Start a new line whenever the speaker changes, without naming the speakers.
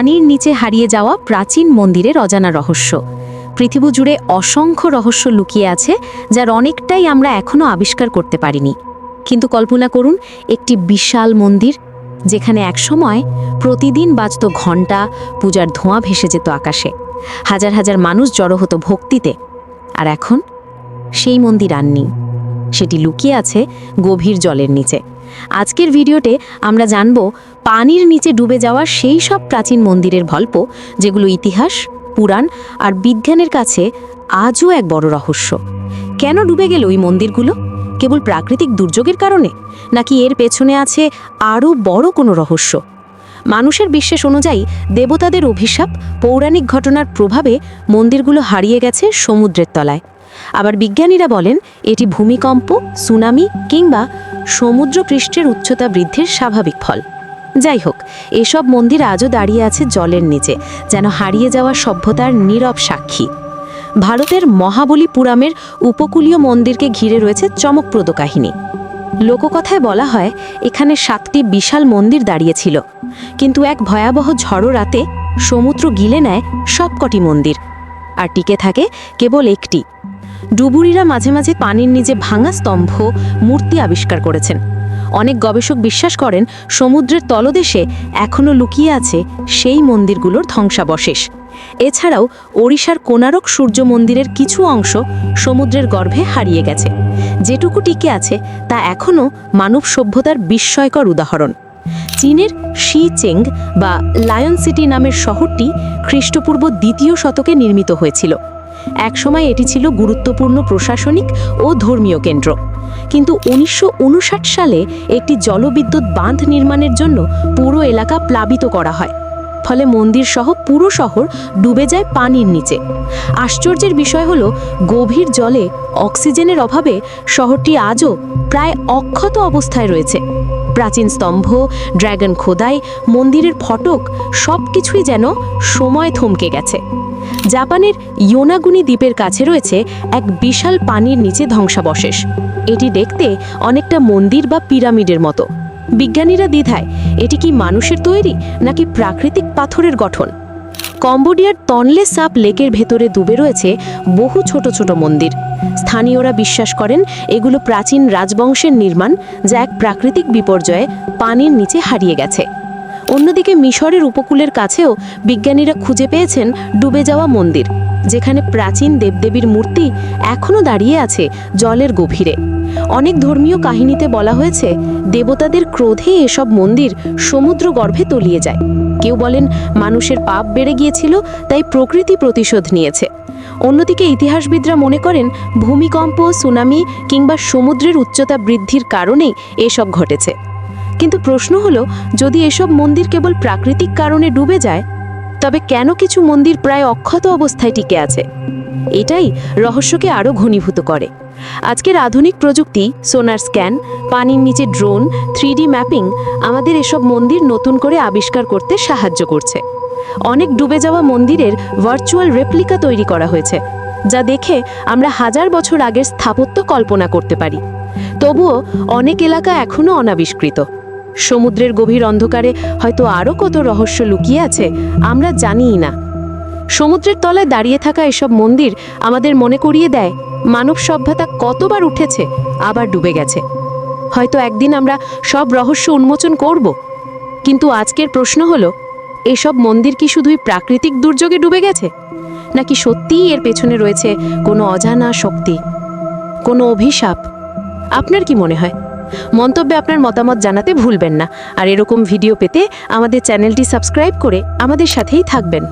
পানির নিচে হারিয়ে যাওয়া প্রাচীন মন্দিরের অজানা রহস্য। পৃথিবী জুড়ে অসংখ্য রহস্য লুকিয়ে আছে, যার অনেকটাই আমরা এখনও আবিষ্কার করতে পারিনি। কিন্তু কল্পনা করুন, একটি বিশাল মন্দির, যেখানে একসময় প্রতিদিন বাজত ঘণ্টা, পূজার ধোঁয়া ভেসে যেত আকাশে। হাজার হাজার মানুষ জড়ো হতো ভক্তিতে। আর এখন সেই মন্দির আর নেই। সেটি লুকিয়ে আছে গভীর জলের নিচে। আজকের ভিডিওতে আমরা জানব পানির নিচে ডুবে যাওয়া সেই সব প্রাচীন মন্দিরের গল্প, যেগুলো ইতিহাস, পুরাণ আর বিজ্ঞানের কাছে আজও এক বড় রহস্য। কেন ডুবে গেল ওই মন্দিরগুলো? কেবল প্রাকৃতিক দুর্যোগের কারণে? নাকি এর পেছনে আছে আরও বড় কোনো রহস্য? মানুষের বিশ্বাস অনুযায়ী দেবতাদের অভিশাপ, পৌরাণিক ঘটনার প্রভাবে মন্দিরগুলো হারিয়ে গেছে সমুদ্রের তলায়। আবার বিজ্ঞানীরা বলেন, এটি ভূমিকম্প, সুনামি কিংবা সমুদ্র পৃষ্ঠের উচ্চতা বৃদ্ধির স্বাভাবিক ফল। যাই হোক, এসব মন্দির আজও দাঁড়িয়ে আছে জলের নিচে, যেন হারিয়ে যাওয়া সভ্যতার নীরব সাক্ষী। ভারতের মহাবলীপুরামের উপকূলীয় মন্দিরকে ঘিরে রয়েছে চমকপ্রদ কাহিনী। লোককথায় বলা হয়, এখানে সাতটি বিশাল মন্দির দাঁড়িয়েছিল। কিন্তু এক ভয়াবহ ঝড়ো রাতে সমুদ্র গিলে নেয় সবকটি মন্দির। আর টিকে থাকে কেবল একটি ডুবুরিরা মাঝে মাঝে পানির নিচে ভাঙা স্তম্ভ মূর্তি আবিষ্কার করেছেন। অনেক গবেষক বিশ্বাস করেন, সমুদ্রের তলদেশে এখনও লুকিয়ে আছে সেই মন্দিরগুলোর ধ্বংসাবশেষ। এছাড়াও ওড়িশার কোনারক সূর্য মন্দিরের কিছু অংশ সমুদ্রের গর্ভে হারিয়ে গেছে। যেটুকু টিকে আছে, তা এখনও মানব সভ্যতার বিস্ময়কর উদাহরণ। চীনের শি চেং বা লায়ন সিটি নামের শহরটি খ্রিস্টপূর্ব দ্বিতীয় শতকে নির্মিত হয়েছিল। একসময় এটি ছিল গুরুত্বপূর্ণ প্রশাসনিক ও ধর্মীয় কেন্দ্র। কিন্তু উনিশশো উনষাট সালে একটি জলবিদ্যুৎ বাঁধ নির্মাণের জন্য পুরো এলাকা প্লাবিত করা হয়। ফলে মন্দির সহ পুরো শহর ডুবে যায় পানির নিচে। আশ্চর্যের বিষয় হলো, গভীর জলে অক্সিজেনের অভাবে শহরটি আজও প্রায় অক্ষত অবস্থায় রয়েছে। প্রাচীন স্তম্ভ ড্র্যাগন খোদাই, মন্দিরের ফটক সব কিছুই যেন সময় থমকে গেছে। জাপানের ইয়োনাগুনি দ্বীপের কাছে রয়েছে এক বিশাল পানির নিচে ধ্বংসাবশেষ। এটি দেখতে অনেকটা মন্দির বা পিরামিডের মতো। বিজ্ঞানীরা দ্বিধায়, এটি কি মানুষের তৈরি নাকি প্রাকৃতিক পাথরের গঠন? কম্বোডিয়ার তনলে সাপ লেকের ভেতরে ডুবে রয়েছে বহু ছোট ছোট মন্দির। স্থানীয়রা বিশ্বাস করেন এগুলো প্রাচীন রাজবংশের নির্মাণ, যা এক প্রাকৃতিক বিপর্যয়ে পানির নিচে হারিয়ে গেছে। অন্যদিকে মিশরের উপকূলের কাছেও বিজ্ঞানীরা খুঁজে পেয়েছেন ডুবে যাওয়া মন্দির, যেখানে প্রাচীন দেবদেবীর মূর্তি এখনও দাঁড়িয়ে আছে জলের গভীরে। অনেক ধর্মীয় কাহিনীতে বলা হয়েছে, দেবতাদের ক্রোধে এসব মন্দির সমুদ্র গর্ভে তলিয়ে যায়। কেউ বলেন মানুষের পাপ বেড়ে গিয়েছিল, তাই প্রকৃতি প্রতিশোধ নিয়েছে। অন্যদিকে ইতিহাসবিদরা মনে করেন ভূমিকম্প, সুনামি কিংবা সমুদ্রের উচ্চতা বৃদ্ধির কারণেই এসব ঘটেছে। কিন্তু প্রশ্ন হল, যদি এসব মন্দির কেবল প্রাকৃতিক কারণে ডুবে যায়, তবে কেন কিছু মন্দির প্রায় অক্ষত অবস্থায় টিকে আছে? এটাই রহস্যকে আরও ঘনীভূত করে। আজকের আধুনিক প্রযুক্তি, সোনার স্ক্যান, পানির নিচে ড্রোন থ্রি ম্যাপিং আমাদের এসব মন্দির নতুন করে আবিষ্কার করতে সাহায্য করছে। অনেক ডুবে যাওয়া মন্দিরের ভার্চুয়াল রেপ্লিকা তৈরি করা হয়েছে, যা দেখে আমরা হাজার বছর আগের স্থাপত্য কল্পনা করতে পারি। তবুও অনেক এলাকা এখনও অনাবিষ্কৃত। সমুদ্রের গভীর অন্ধকারে হয়তো আরও কত রহস্য লুকিয়ে আছে আমরা জানিই না। সমুদ্রের তলায় দাঁড়িয়ে থাকা এসব মন্দির আমাদের মনে করিয়ে দেয়, মানব সভ্যতা কতবার উঠেছে, আবার ডুবে গেছে। হয়তো একদিন আমরা সব রহস্য উন্মোচন করব। কিন্তু আজকের প্রশ্ন হলো, এসব মন্দির কি শুধুই প্রাকৃতিক দুর্যোগে ডুবে গেছে? নাকি সত্যিই এর পেছনে রয়েছে কোনো অজানা শক্তি, কোনো অভিশাপ? আপনার কি মনে হয়? মন্তব্যে আপনার মতামত জানাতে ভুলবেন না। আর এরকম ভিডিও পেতে আমাদের চ্যানেলটি সাবস্ক্রাইব করে আমাদের সাথেই থাকবেন।